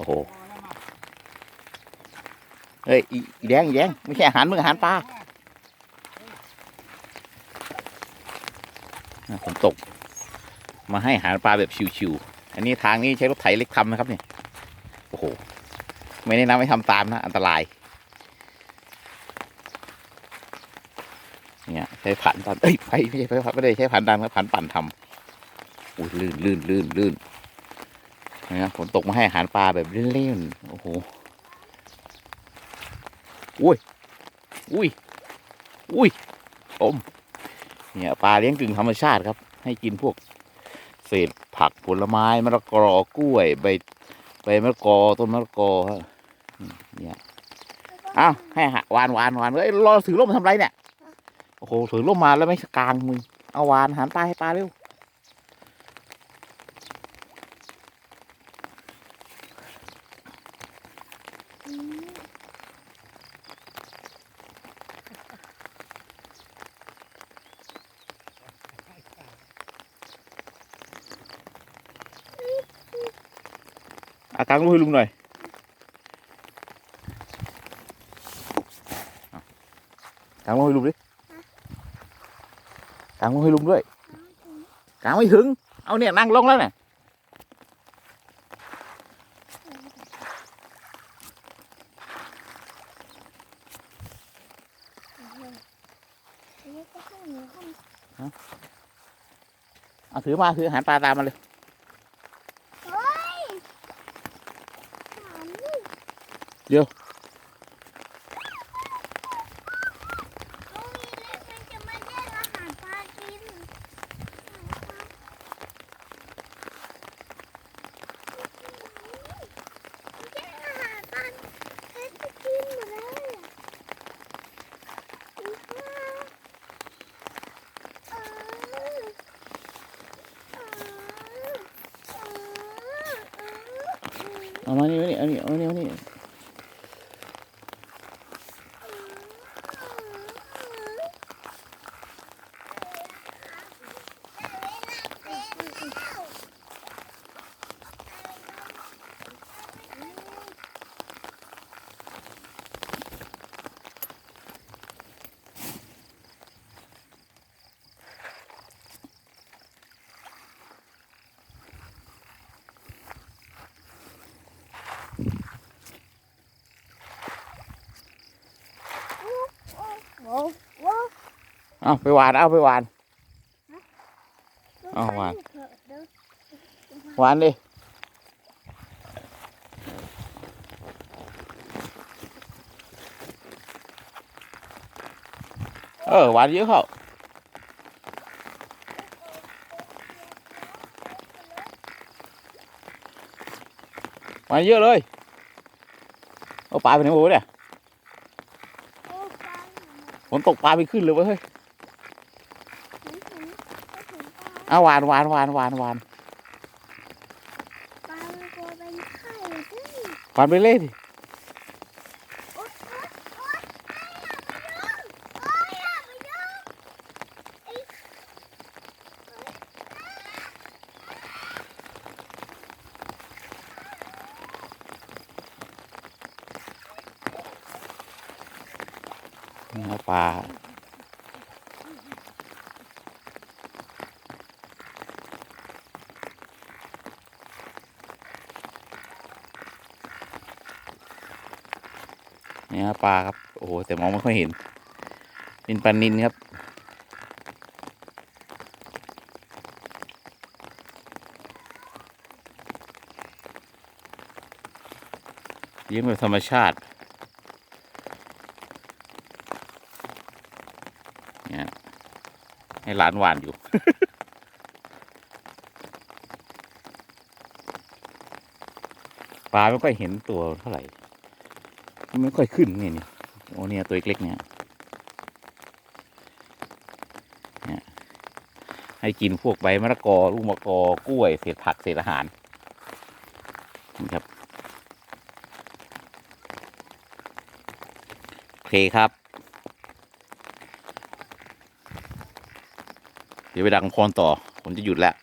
โอ้โหเฮ้ยอีแดงอีแดงไม่ใช่อาหารมึงอาหารปลาผมตก มาให้อาหารปลาแบบชิวๆ อันนี้ทางนี้ใช้รถไถเล็กทำนะครับเนี่ยโอ้โห ไม่แนะนำให้ทำตามนะ อันตราย เนี่ยใช้ผ่านดันเอ้ยไปไม่ใช่ไฟผ่านไม่ได้ใช้ผ่านดันครับผ่านปั่นทำอุ้ยลื่นลื่นลื่นลื่น นะฝนตกมาให้อาหารปลาแบบเล่นๆโอ้โหอุ้ยอุ้ยอุ้ยอมเนี่ยปลาเลี้ยงกึ่งธรรมชาติครับ ให้กินพวกเศษผักผลไม้มะละกอกล้วยใบใบมะละกอต้นมะละกอฮะเนี่ยอ้าวให้หวานวานวานเอ้ยรอถือร่มทำไรเนี่ยโอ้โหถือร่มมาแล้วไม่กลางมึงเอาวานหันปลาให้ปลาเร็ว อากางลูกให้ลุงหน่อยเอากางลูกให้ลุงดิกาง ลูกให้ลุงด้วยกางไม่ถึงเอาเนี่ยวเอามาถืออาหารปลาตามมาเอานี่มานี่เอานี่ เอานี่เอานี่เอาไปหวานเอาไปหวานหวานดิเออหวานเยอะเข้าหวานเยอะเลยเอาปลาไปไหนหมดวะเนี่ย ฝนตกปลาไม่ขึ้นเลยเว้ยเฮ้ยเอาหวานหวานหวานหวานหวานหวานไปเลยดิ นี่เอาปลาเนี่ยปลาครับ โอ้โห แต่มองไม่ค่อยเห็น เป็นปลานินครับ เลี้ยงแบบธรรมชาติ เนี่ยให้หลานหวานอยู่ ปลาไม่ค่อยเห็นตัวเท่าไหร่ ไม่ค่อยขึ้นนี่นี่โอ้เนี่ยตัวเล็กๆเนี่ยให้กินพวกใบมะละกอลูกมะละกอกล้วยเศษผักเศษอาหารนี่ครับโอเคครับ เดี๋ยวไปดังพรต่อ ผมจะหยุดแล้ว